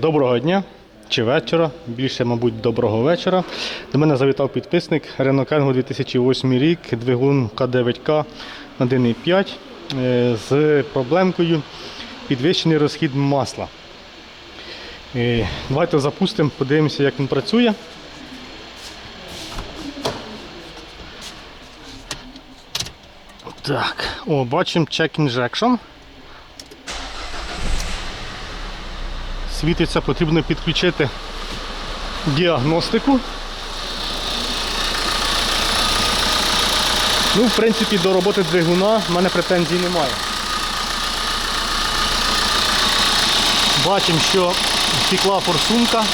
Доброго дня чи вечора, більше, мабуть, доброго вечора. До мене завітав підписник Renault Kangoo 2008 рік, двигун К9К 1,5 е, з проблемкою підвищений розхід масла. Е, Давайте запустимо, подивимося, як він працює. Так, о, бачимо check injection. Світиться, потрібно підключити діагностику. Ну, в принципі, до роботи двигуна в мене претензій немає. Бачимо, що втекла форсунка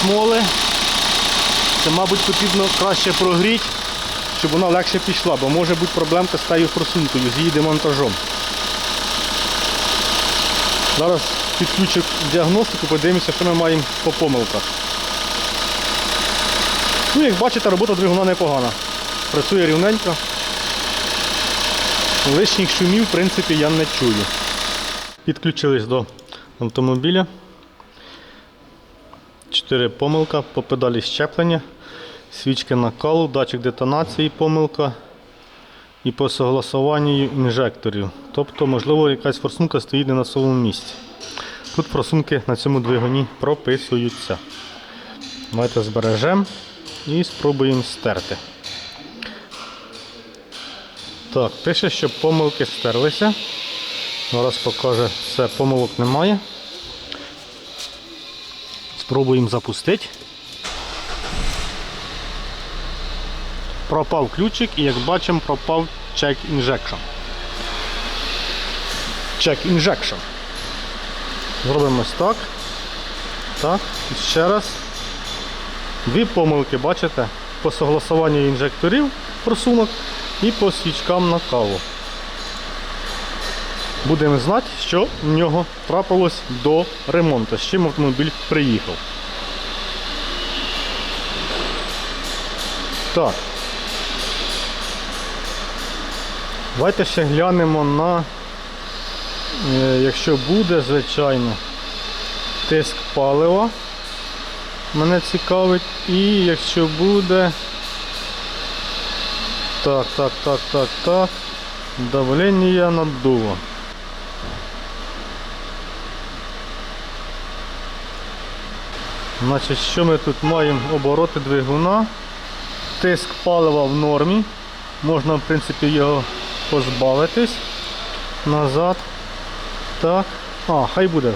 смоли. Це, мабуть, потрібно краще прогріти, щоб вона легше пішла, бо може бути проблемка з тією форсункою, з її демонтажом. Зараз підключу діагностику, подивимося, що ми маємо по помилках. Ну, як бачите, робота двигуна непогана. Працює рівненько. Лишніх шумів, в принципі, я не чую. Підключились до автомобіля. Чотири помилка по педалі щеплення, свічки накалу, датчик детонації помилка і по согласуванню інжекторів. Тобто, можливо, якась форсунка стоїть не на своєму місці. Тут форсунки на цьому двигуні прописуються. Давайте збережемо і спробуємо стерти. Так, пише, що помилки стерлися. Зараз покаже, все, помилок немає. Спробуємо запустити. Пропав ключик і як бачимо пропав check injection. Check injection. Зробимо ось так. Так, і ще раз. Дві помилки, бачите? По согласуванню інжекторів просунок і по свічкам на каву. Будемо знати, що в нього трапилось до ремонту, з чим автомобіль приїхав. Так. Давайте ще глянемо на Якщо буде, звичайно, тиск палива мене цікавить. І якщо буде... Так, так, так, так, так. Давлення наддува. Значить, що ми тут маємо? Обороти двигуна. Тиск палива в нормі. Можна, в принципі, його позбавитись назад. Так. А, хай буде.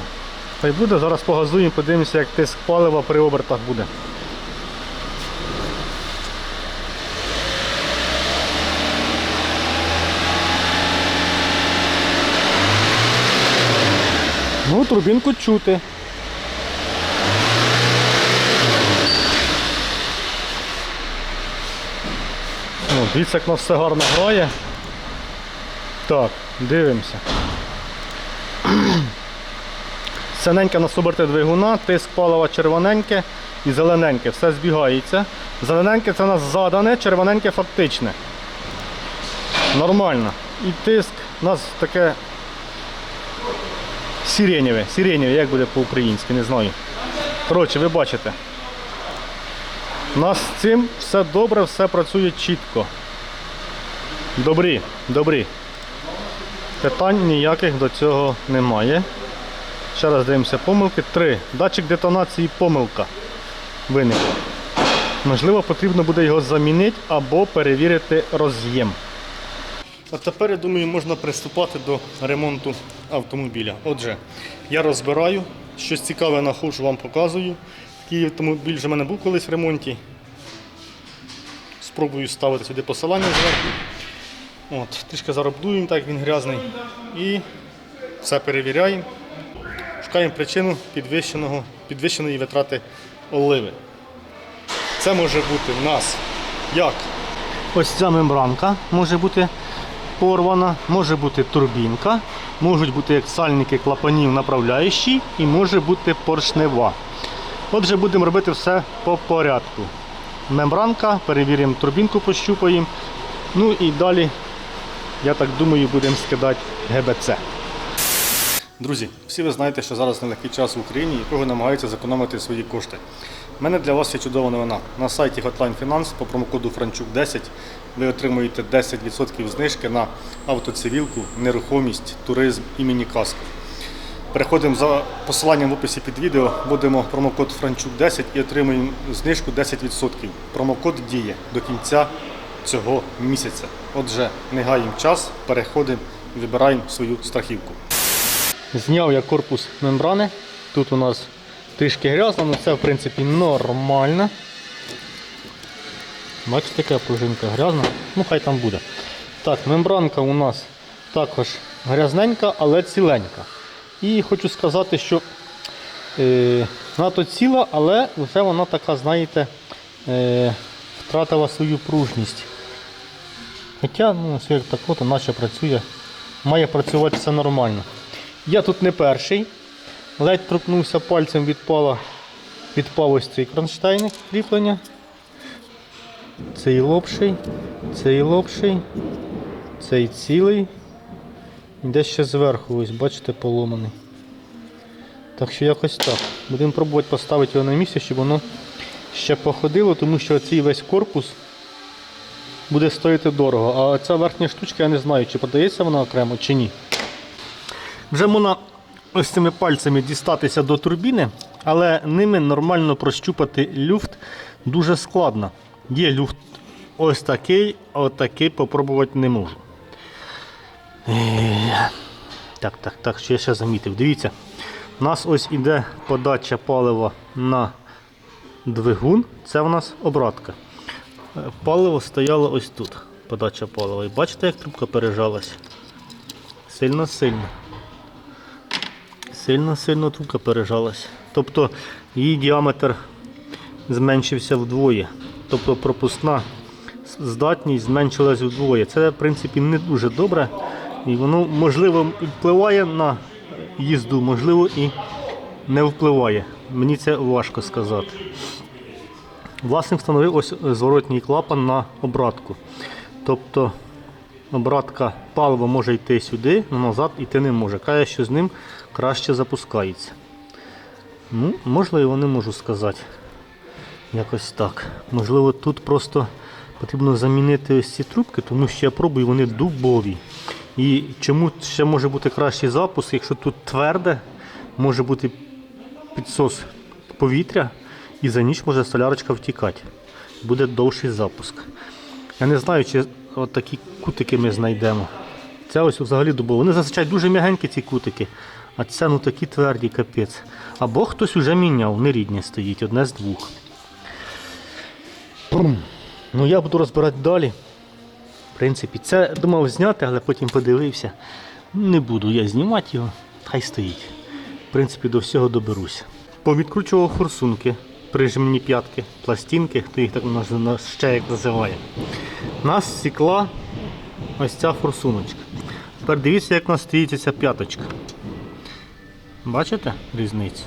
Хай буде. Зараз погазуємо, подивимося, як тиск палива при обертах буде. Ну, турбінку чути. Ну, дивіться, як все гарно грає. Так, дивимося. Синеньке на оберти двигуна, тиск палива червоненьке і зелененьке. Все збігається. Зелененьке це у нас задане, червоненьке фактичне. Нормально. І тиск у нас таке сиренєве. Сиренєве, як буде по-українськи, не знаю. Коротше, ви бачите. У нас з цим все добре, все працює чітко. Добрі, добрі. Питань ніяких до цього немає. Ще раз дивимося помилки. Три. Датчик детонації помилка виникла. Можливо, потрібно буде його замінити або перевірити роз'єм. А тепер, я думаю, можна приступати до ремонту автомобіля. Отже, я розбираю, щось цікаве нахожу, вам показую. Такий автомобіль вже в мене був колись в ремонті. Спробую ставити сюди посилання зверху. От, Трішки заробдуємо, так він грязний. І все перевіряємо. Шукаємо причину підвищеного, підвищеної витрати оливи. Це може бути в нас як ось ця мембранка може бути порвана, може бути турбінка, можуть бути як сальники клапанів направляючі і може бути поршнева. Отже, будемо робити все по порядку. Мембранка, перевіримо турбінку, пощупаємо. Ну і далі, я так думаю, будемо скидати ГБЦ. Друзі, всі ви знаєте, що зараз нелегкий час в Україні і кого намагаються зекономити свої кошти. У мене для вас є чудова новина. На сайті Hotline Finance по промокоду Франчук 10 ви отримуєте 10% знижки на автоцивілку, нерухомість, туризм і міні-каску. Переходимо за посиланням в описі під відео, вводимо промокод Франчук 10 і отримуємо знижку 10%. Промокод діє до кінця цього місяця. Отже, не гаємо час, переходимо, вибираємо свою страхівку. Зняв я корпус мембрани. Тут у нас трішки грязно, але це в принципі нормально. Бачите, яка пружинка грязна. Ну хай там буде. Так, мембранка у нас також грязненька, але ціленька. І хочу сказати, що е, вона ціла, але вже вона така, знаєте, е, втратила свою пружність. Хоча, ну, як так от, наче працює, має працювати все нормально. Я тут не перший. Ледь торкнувся пальцем відпала, відпав ось цей кронштейник кріплення. Цей лопший, цей лопший, цей цілий. І Десь ще зверху, ось, бачите, поломаний. Так що якось так. Будемо пробувати поставити його на місце, щоб воно ще походило, тому що цей весь корпус буде стоїти дорого. А ця верхня штучка, я не знаю, чи подається вона окремо, чи ні. Вже можна ось цими пальцями дістатися до турбіни, але ними нормально прощупати люфт дуже складно. Є люфт ось такий, отакий попробувати не можу. Е, Так, так, так, що я ще замітив. Дивіться, у нас ось іде подача палива на двигун, це у нас обратка. Е, Паливо стояло ось тут. Подача палива. І бачите, як трубка пережалась? Сильно-сильно. Сильно-сильно трубка пережалась. Тобто її діаметр зменшився вдвоє. Тобто пропускна здатність зменшилась вдвоє. Це в принципі не дуже добре. І воно можливо впливає на їзду, можливо і не впливає. Мені це важко сказати. Власник встановив ось зворотній клапан на обратку. Тобто обратка палива може йти сюди, але назад йти не може. Каже, що з ним краще запускається. Ну, можливо, не можу сказати. Якось так. Можливо, тут просто потрібно замінити ось ці трубки, тому що я пробую, вони дубові. І чому ще може бути кращий запуск, якщо тут тверде, може бути підсос повітря, і за ніч може солярочка втікати. Буде довший запуск. Я не знаю, чи от такі кутики ми знайдемо. Це ось взагалі дубово. Вони зазвичай дуже м'ягенькі ці кутики, а це ну такі тверді капець. Або хтось уже міняв, нерідне стоїть, одне з двох. Ну я буду розбирати далі. В принципі, це думав зняти, але потім подивився. Не буду я знімати його, хай стоїть. В принципі, до всього доберуся. Повідкручував форсунки, прижимні п'ятки, пластинки, хто їх так ще як називає. Нас сікла ось ця форсуночка. Тепер дивіться, як у нас стоїть ця п'яточка. Бачите різницю?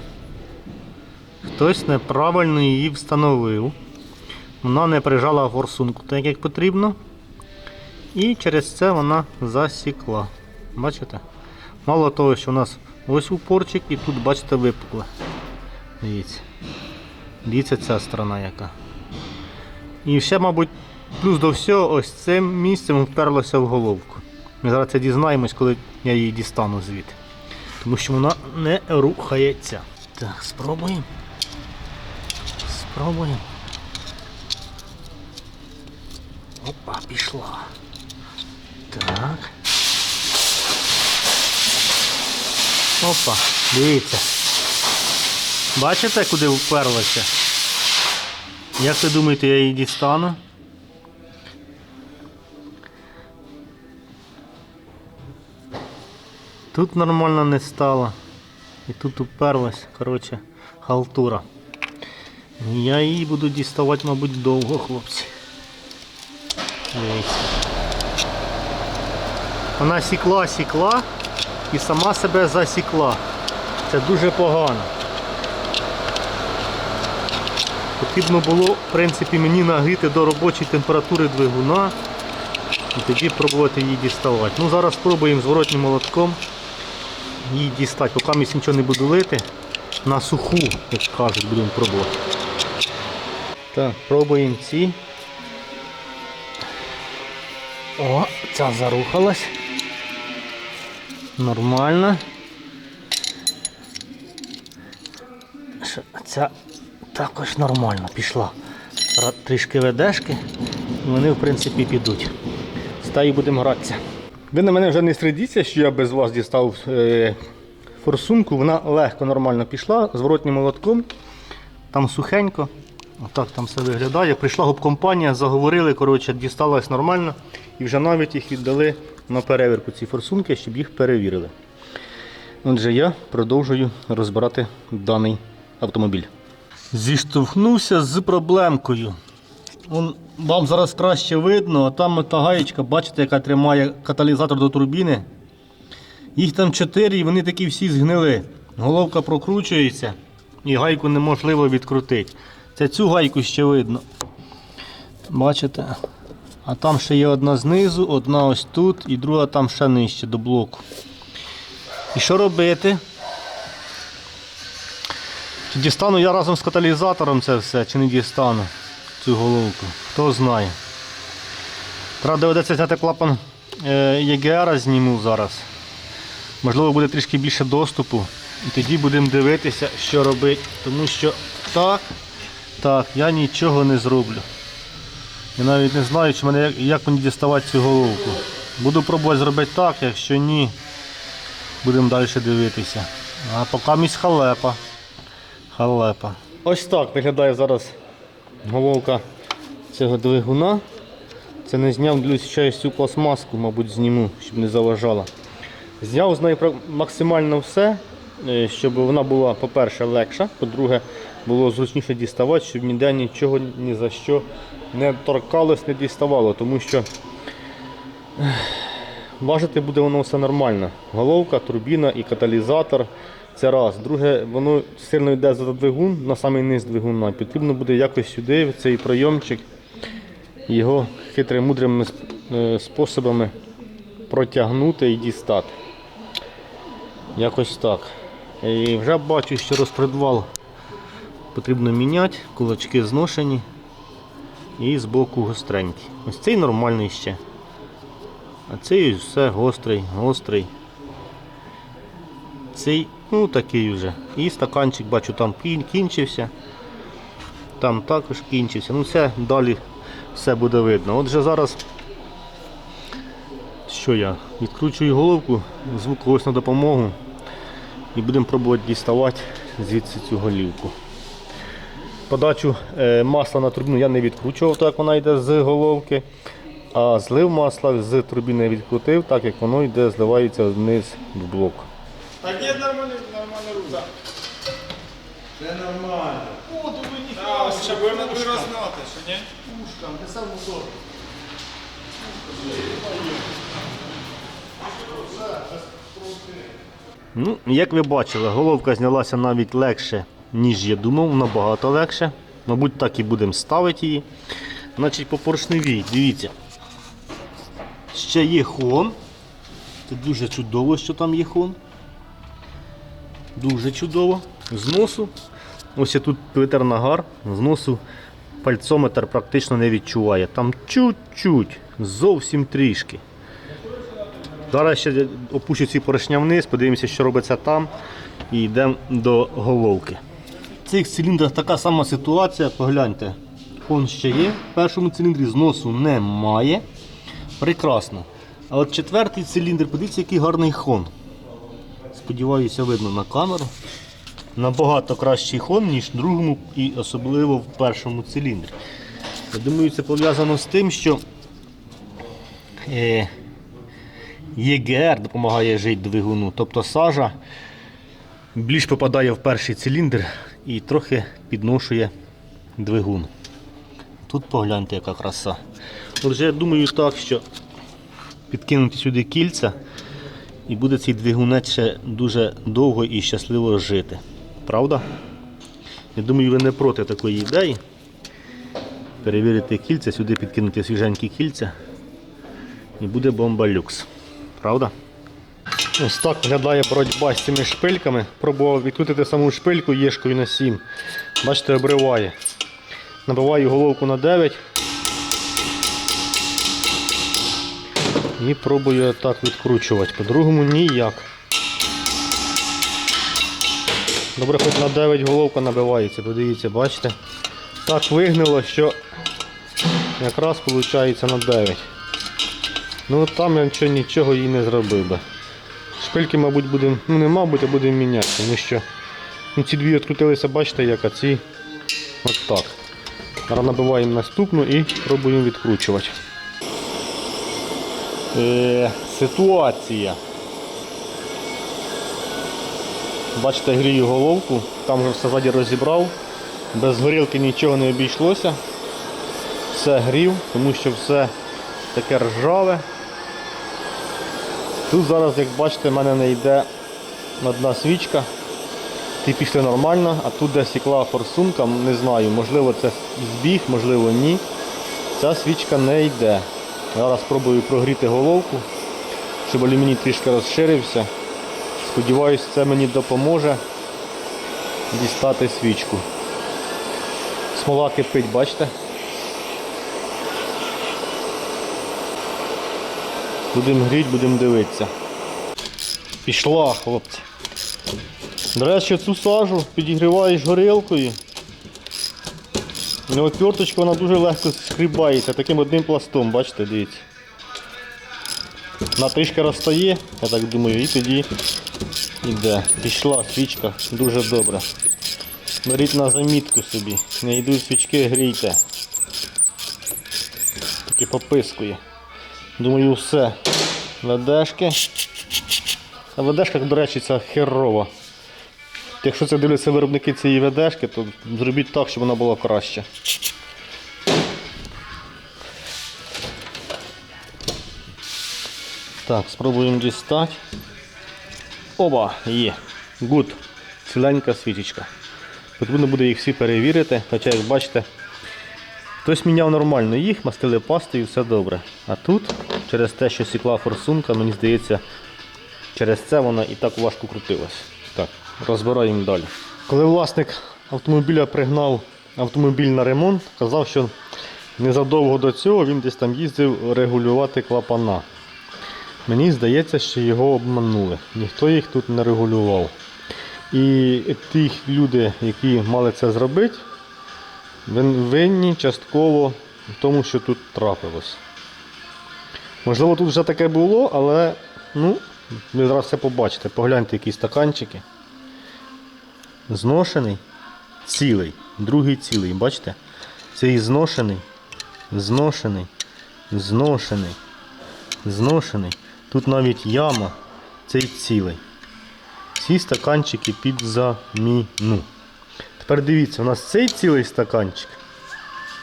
Хтось неправильно її встановив. Вона не прижала форсунку так, як потрібно. І через це вона засікла. Бачите? Мало того, що у нас ось упорчик і тут, бачите, випукло. Дивіться. Дивіться ця сторона яка. І ще, мабуть, плюс до всього, ось цим місцем вперлося в головку. Ми зараз це дізнаємось, коли я її дістану звідти. Тому що вона не рухається. Так, спробуємо. Спробуємо. Опа, пішла. Так. Опа, дивіться. Бачите, куди вперлося? Як ви думаєте, я її дістану? Тут нормально не стало. І тут уперлась, коротше, халтура. Я її буду діставати, мабуть, довго, хлопці. Дивіться. Вона сікла, сікла і сама себе засікла. Це дуже погано. Потрібно було, в принципі, мені нагріти до робочої температури двигуна і тоді пробувати її діставати. Ну, зараз спробуємо зворотнім молотком. Її дістати. Поки ми нічого не буду лити, на суху, як кажуть, будемо пробувати. Так, пробуємо ці. О, ця зарухалась. Нормально. Ця також нормально пішла. Трішки ведешки, вони в принципі підуть. Стаю будемо гратися. Ви на мене вже не стридіться, що я без вас дістав е, форсунку. Вона легко, нормально пішла, зворотнім молотком. Там сухенько. Отак там все виглядає. Прийшла губкомпанія, заговорили, коротше, дісталось нормально. І вже навіть їх віддали на перевірку ці форсунки, щоб їх перевірили. Отже, я продовжую розбирати даний автомобіль. Зіштовхнувся з проблемкою. Он, вам зараз краще видно, а там та гаєчка, бачите, яка тримає каталізатор до турбіни. Їх там чотири і вони такі всі згнили. Головка прокручується і гайку неможливо відкрутити. Це цю гайку ще видно. Бачите? А там ще є одна знизу, одна ось тут і друга там ще нижче до блоку. І що робити? Чи дістану я разом з каталізатором це все, чи не дістану цю головку? Хто знає. Правда, доведеться зняти клапан е, ЄГР зніму зараз. Можливо, буде трішки більше доступу. І тоді будемо дивитися, що робити. Тому що так, так, я нічого не зроблю. Я навіть не знаю, чи мене, як мені діставати цю головку. Буду пробувати зробити так, якщо ні, будемо далі дивитися. А поки місь халепа. Халепа. Ось так виглядає зараз головка цього двигуна. Це не зняв ще цю пластмаску, мабуть, зніму, щоб не заважала. Зняв з неї максимально все, е, щоб вона була, по-перше, легша, по-друге, було зручніше діставати, щоб ніде нічого ні за що не торкалось, не діставало, тому що важити буде воно все нормально. Головка, турбіна і каталізатор. Це раз. Друге, воно сильно йде за двигун, на самий низ двигуна. Потрібно буде якось сюди, в цей пройомчик, його хитрими мудрими е, способами протягнути і дістати. Якось так. І вже бачу, що розпредвал потрібно міняти, кулачки зношені і збоку гостренькі. Ось цей нормальний ще. А цей все гострий, гострий. Цей, ну такий вже. І стаканчик, бачу, там кінчився. Там також кінчився. Ну все, далі все буде видно. Отже, зараз що я? Відкручую головку, звук когось на допомогу і будемо пробувати діставати звідси цю голівку. Подачу е, масла на турбіну я не відкручував, так як вона йде з головки. А злив масла з турбіни відкрутив, так як воно йде, зливається вниз в блок. Та ні, нормально, нормально рука. Це нормально. О, думаю, ніхто. Ще будемо вирознати, що ні? Пушкам, де сам мотор. Ну, як ви бачили, головка знялася навіть легше, ніж я думав, набагато легше. Мабуть, так і будемо ставити її. Значить, по поршневій, дивіться. Ще є хон. Це дуже чудово, що там є хон. Дуже чудово. З носу. Ось я тут витер нагар, з носу пальцометр практично не відчуває. Там чуть-чуть, зовсім трішки. Зараз ще опущу ці поршня вниз, подивимося, що робиться там. І йдемо до головки. В цих циліндрах така сама ситуація, погляньте. Хон ще є. В першому циліндрі зносу немає. Прекрасно. А от четвертий циліндр, подивіться, який гарний хон. Сподіваюся, видно на камеру. Набагато кращий хон, ніж в другому і особливо в першому циліндрі. Я думаю, це пов'язано з тим, що е, ЄГР допомагає жити двигуну, тобто сажа більш попадає в перший циліндр і трохи підношує двигун. Тут погляньте, яка краса. Отже, я думаю так, що підкинути сюди кільця і буде цей двигунець ще дуже довго і щасливо жити. Правда? Я думаю, ви не проти такої ідеї. Перевірити кільця, сюди підкинути свіженькі кільця. І буде бомба люкс. Правда? Ось так виглядає боротьба з цими шпильками. Пробував відкрутити саму шпильку єшкою на 7. Бачите, обриває. Набиваю головку на 9. І пробую так відкручувати. По-другому ніяк. Добре, хоч на 9 головка набивається, подивіться, бачите? Так вигнило, що якраз виходить на 9. Ну там я нічого, нічого їй не зробив би. Шпильки, мабуть, будемо, ну не мабуть, а будемо міняти, тому що ну, ці дві відкрутилися, бачите, як, а ці от так. Зараз набиваємо наступну і пробуємо відкручувати. Е, ситуація. Бачите, грію головку, там вже все ззаді розібрав. Без горілки нічого не обійшлося. Все грів, тому що все таке ржаве. Тут зараз, як бачите, в мене не йде одна свічка. Ті пішли нормально, а тут де сікла форсунка, не знаю, можливо це збіг, можливо ні. Ця свічка не йде. Зараз спробую прогріти головку, щоб алюміній трішки розширився. Сподіваюсь, це мені допоможе дістати свічку. Смола кипить, бачите? Будемо гріти, будемо дивитися. Пішла, хлопці. До речі, цю сажу підігріваєш горілкою. Ну, отверточка вона дуже легко скрібається таким одним пластом, бачите, дивіться. На трішки розстає, я так думаю, і тоді йде. Пішла свічка, дуже добре. Беріть на замітку собі. Не йдуть свічки, грійте. Таки попискує. Думаю, все. Ведешки. А ведешка, до речі, ця херова. Якщо це дивляться виробники цієї ведешки, то зробіть так, щоб вона була краще. Так, спробуємо дістати. Оба, є. Гуд. Ціленька свічечка. Потрібно буде їх всі перевірити, хоча, як бачите, хтось міняв нормально їх, мастили пастою, все добре. А тут, через те, що сікла форсунка, мені здається, через це вона і так важко крутилась. Розбираємо далі. Коли власник автомобіля пригнав автомобіль на ремонт, казав, що незадовго до цього він десь там їздив регулювати клапана. Мені здається, що його обманули. Ніхто їх тут не регулював. І ті люди, які мали це зробити, винні частково в тому, що тут трапилось. Можливо, тут вже таке було, але ну, ви зараз все побачите. Погляньте, які стаканчики. Зношений, цілий, другий цілий, бачите? Цей зношений, зношений, зношений, зношений. Тут навіть яма, цей цілий. Всі стаканчики під заміну. Тепер дивіться, у нас цей цілий стаканчик.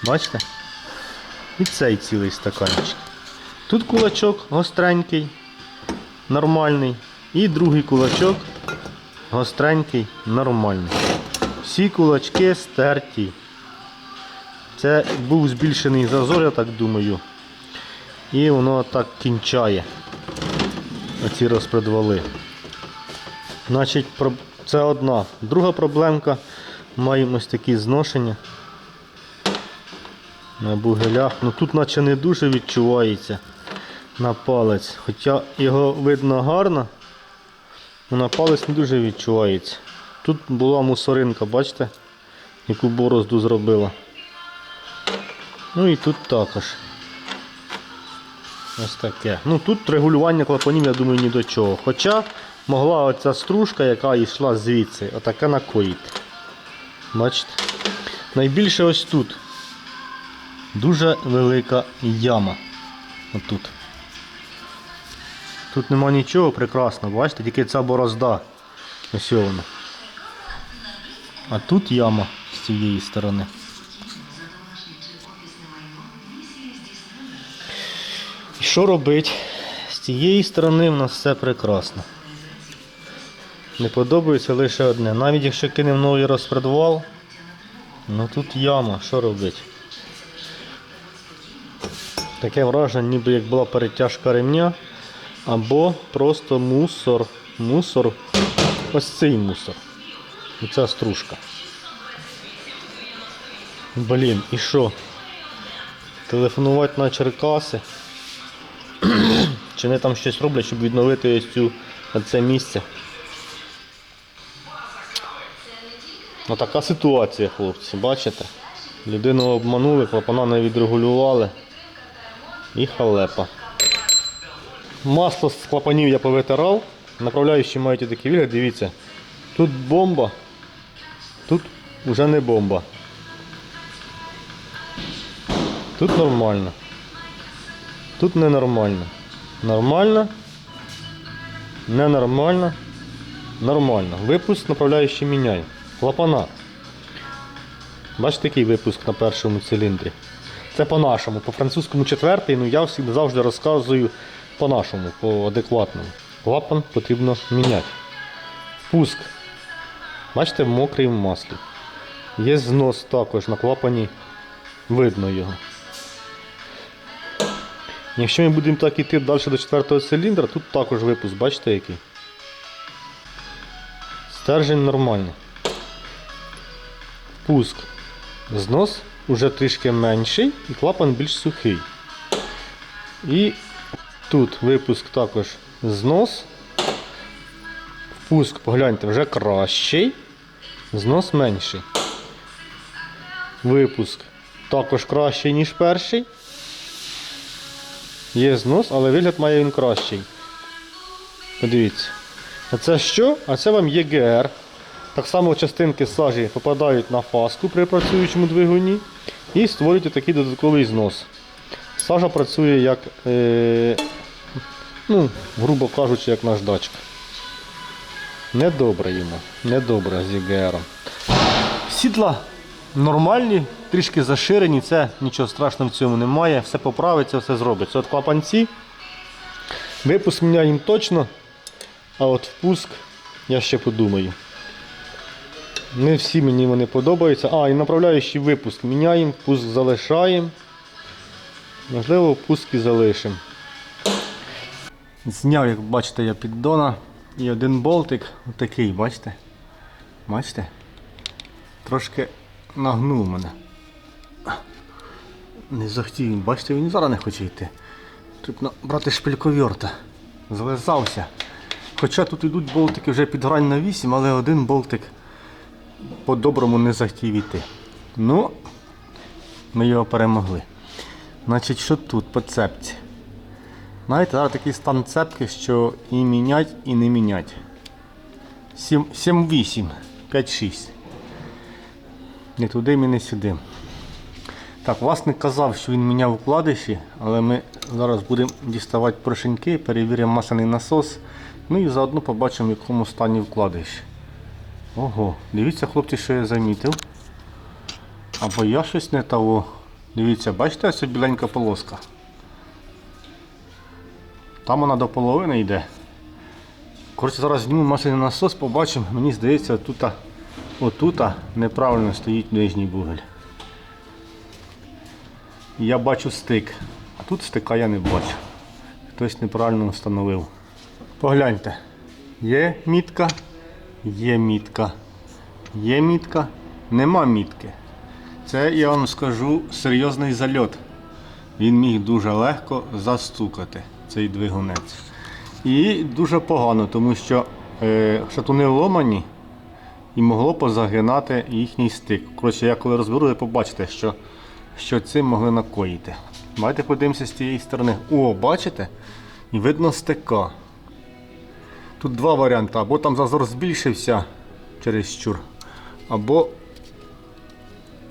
Бачите? І цей цілий стаканчик. Тут кулачок гостренький, нормальний. І другий кулачок гостренький, нормальний. Всі кулачки стерті. Це був збільшений зазор, я так думаю. І воно так кінчає. Оці розпредвали. Значить, це одна. Друга проблемка. Маємо ось такі зношення на бугелях. Ну тут наче не дуже відчувається на палець. Хоча його видно гарно, але на палець не дуже відчувається. Тут була мусоринка, бачите, яку борозду зробила. Ну і тут також. Ось таке. Ну тут регулювання клапанів, я думаю, ні до чого. Хоча могла оця стружка, яка йшла звідси, отаке накоїти. Бачите? Найбільше ось тут. Дуже велика яма. Отут. Тут нема нічого, прекрасно, бачите, тільки ця борозда. Ось вона. А тут яма з цієї сторони. І що робити? З цієї сторони в нас все прекрасно. Не подобається лише одне. Навіть якщо кинемо новий розпредвал, ну тут яма, що робити? Таке враження, ніби як була перетяжка ремня, Або просто мусор. Мусор. Ось цей мусор. Оця стружка. Блін, і що? Телефонувати на Черкаси. Чи вони там щось роблять, щоб відновити ось цю, це місце? Ну така ситуація, хлопці, бачите? Людину обманули, клапана не відрегулювали. І халепа. Масло з клапанів я повитирав. Направляючі мають такий вигляд, дивіться. Тут бомба, тут вже не бомба. Тут нормально. Тут ненормально. Нормально. Ненормально. Нормально. Випуск направляючий міняє. Клапана. Бачите, який випуск на першому циліндрі. Це по-нашому. По французькому четвертий, ну я завжди розказую по-нашому, по адекватному. Клапан потрібно міняти. Впуск. Бачите, мокрий в маслі. Є знос також на клапані. Видно його. Якщо ми будемо так йти далі до четвертого циліндра, тут також випуск, бачите який? Стержень нормальний. Пуск. Знос уже трішки менший і клапан більш сухий. І тут випуск також знос. Впуск, погляньте, вже кращий. Знос менший. Випуск також кращий, ніж перший. Є знос, але вигляд має він кращий. Подивіться. А це що? А це вам ЄГР. Так само частинки сажі попадають на фаску при працюючому двигуні і створюють такий додатковий знос. Сажа працює як, е, ну, грубо кажучи, як наждачка. Недобре йому, недобре з ЄГРом. Сідла нормальні, трішки заширені, це нічого страшного в цьому немає, все поправиться, все зробиться. От клапанці, випуск міняємо точно, а от впуск я ще подумаю. Не всі мені вони подобаються. А, і направляючий випуск міняємо, впуск залишаємо. Можливо, впуск і залишимо. Зняв, як бачите, я піддона і один болтик, отакий, бачите? Бачите? Трошки нагнув мене. Не захотів він, бачите, він зараз не хоче йти. Потрібно брати шпильковерта. Зв'язався. Хоча тут йдуть болтики вже під грань на 8, але один болтик по-доброму не захотів йти. Ну, ми його перемогли. Значить, що тут по цепці? Знаєте, зараз такий стан цепки, що і мінять, і не мінять. 7-8, 5-6. Не туди, і не сюди. Так, власник казав, що він міняв вкладиші, але ми зараз будемо діставати порошеньки, перевіримо масляний насос. Ну і заодно побачимо, в якому стані вкладиш. Ого, дивіться, хлопці, що я замітив. Або я щось не того. Дивіться, бачите, ось біленька полоска. Там вона до половини йде. Коротше, зараз зніму масляний насос, побачимо. Мені здається, отута, отута неправильно стоїть нижній бугель. Я бачу стик, а тут стика я не бачу. Хтось неправильно встановив. Погляньте. Є мітка, є мітка, є мітка, нема мітки. Це я вам скажу серйозний зальот. Він міг дуже легко застукати цей двигунець. І дуже погано, тому що е, шатуни вломані і могло позагинати їхній стик. Коротше, я коли розберу, ви побачите, що, що цим могли накоїти. Давайте подивимося з цієї сторони. О, бачите? І видно стика. Тут два варіанти. Або там зазор збільшився через щур, або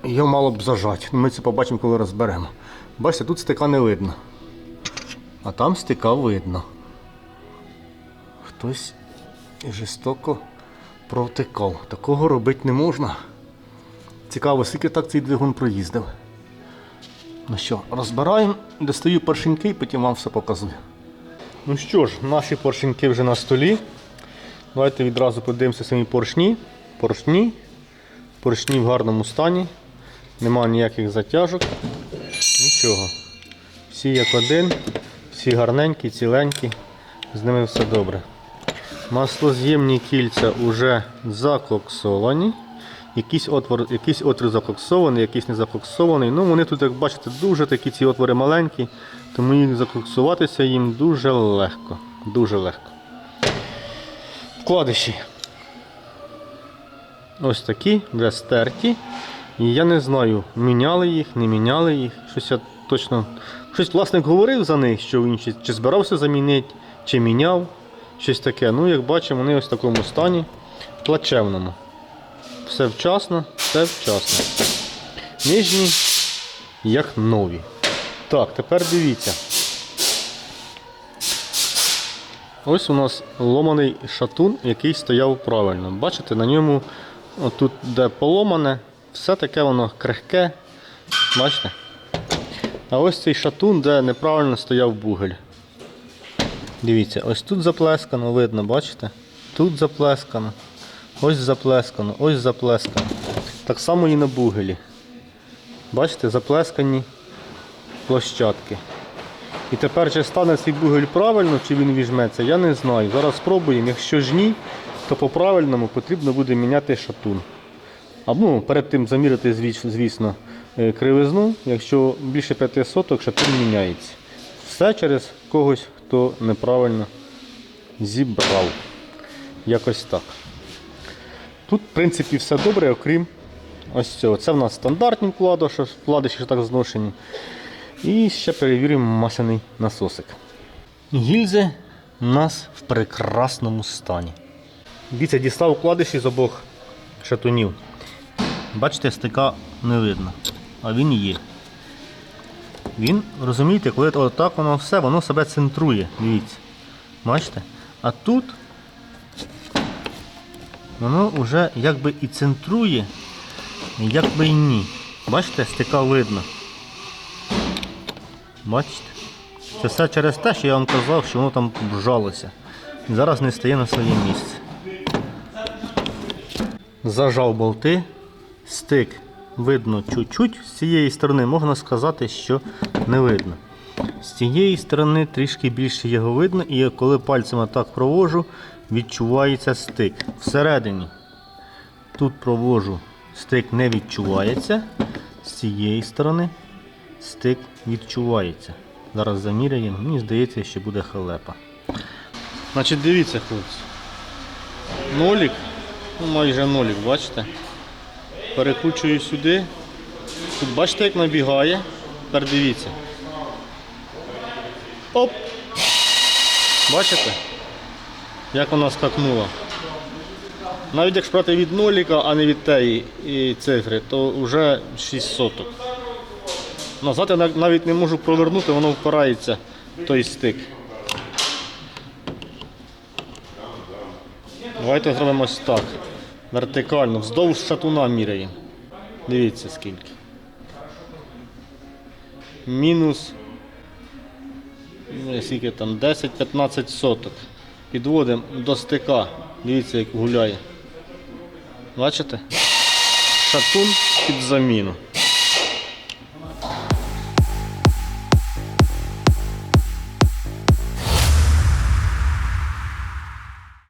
його мало б зажати. Ну, Ми це побачимо, коли розберемо. Бачите, тут стика не видно. А там стика видно. Хтось жорстоко провтикав. Такого робити не можна. Цікаво, скільки так цей двигун проїздив. Ну що, розбираємо, достаю поршеньки і потім вам все показую. Ну що ж, наші поршеньки вже на столі. Давайте відразу подивимося самі поршні. Поршні. Поршні в гарному стані. Нема ніяких затяжок. Нічого. Всі як один, всі гарненькі, ціленькі. З ними все добре. Маслоз'ємні кільця вже закоксовані. Якийсь отвор, якийсь отвір закоксований, якийсь не закоксований. Ну, вони тут, як бачите, дуже такі ці отвори маленькі, тому їх закоксуватися їм дуже легко. Дуже легко. Вкладиші. Ось такі, вже стерті. І я не знаю, міняли їх, не міняли їх. Щось я точно. Щось власник говорив за них, що він чи, збирався замінити, чи міняв. Щось таке. Ну, як бачимо, вони ось в такому стані плачевному. Все вчасно, все вчасно. Нижні, як нові. Так, тепер дивіться. Ось у нас ломаний шатун, який стояв правильно. Бачите, на ньому отут, де поломане, все таке воно крихке. Бачите? А ось цей шатун, де неправильно стояв бугель. Дивіться, ось тут заплескано, видно, бачите? Тут заплескано, ось заплескано, ось заплескано. Так само і на бугелі. Бачите, заплескані площадки. І тепер чи стане цей бугель правильно, чи він віжметься, я не знаю. Зараз спробуємо. Якщо ж ні, то по правильному потрібно буде міняти шатун. Ну, перед тим замірити, звісно, е, кривизну. Якщо більше 5 соток, шатун міняється. Все через когось, хто неправильно зібрав. Якось так. Тут, в принципі, все добре, окрім ось цього. Це в нас стандартні вкладиші, вкладиші що так зношені. І ще перевіримо масляний насосик. Гільзи у нас в прекрасному стані. Дивіться, дістав вкладиші з обох шатунів. Бачите, стика не видно, а він є. Він, розумієте, коли отак воно все, воно себе центрує. Дивіться. Бачите? А тут воно вже якби і центрує, якби і ні. Бачите, стика видно. Бачите? Це все через те, що я вам казав, що воно там вжалося. Зараз не стає на своє місце. Зажав болти, стик видно чуть-чуть. З цієї сторони можна сказати, що не видно. З цієї сторони трішки більше його видно, і коли пальцем так провожу, відчувається стик. Всередині тут провожу, стик не відчувається. З цієї сторони стик відчувається. Зараз заміряємо, мені здається, що буде халепа. Значить, дивіться, хлопці. Нолік, ну майже нолік, бачите? Перекручую сюди. Тут бачите, як набігає. Тепер дивіться. Оп! Бачите? Як вона скакнула. Навіть якщо брати від ноліка, а не від тієї і цифри, то вже 6 соток. Назад я навіть не можу провернути, воно впирається той стик. Давайте зробимо так. Вертикально, вздовж шатуна міряємо. Дивіться скільки. Мінус. ну, Скільки там? 10-15 соток. Підводимо до стика. Дивіться, як гуляє. Бачите? Шатун під заміну.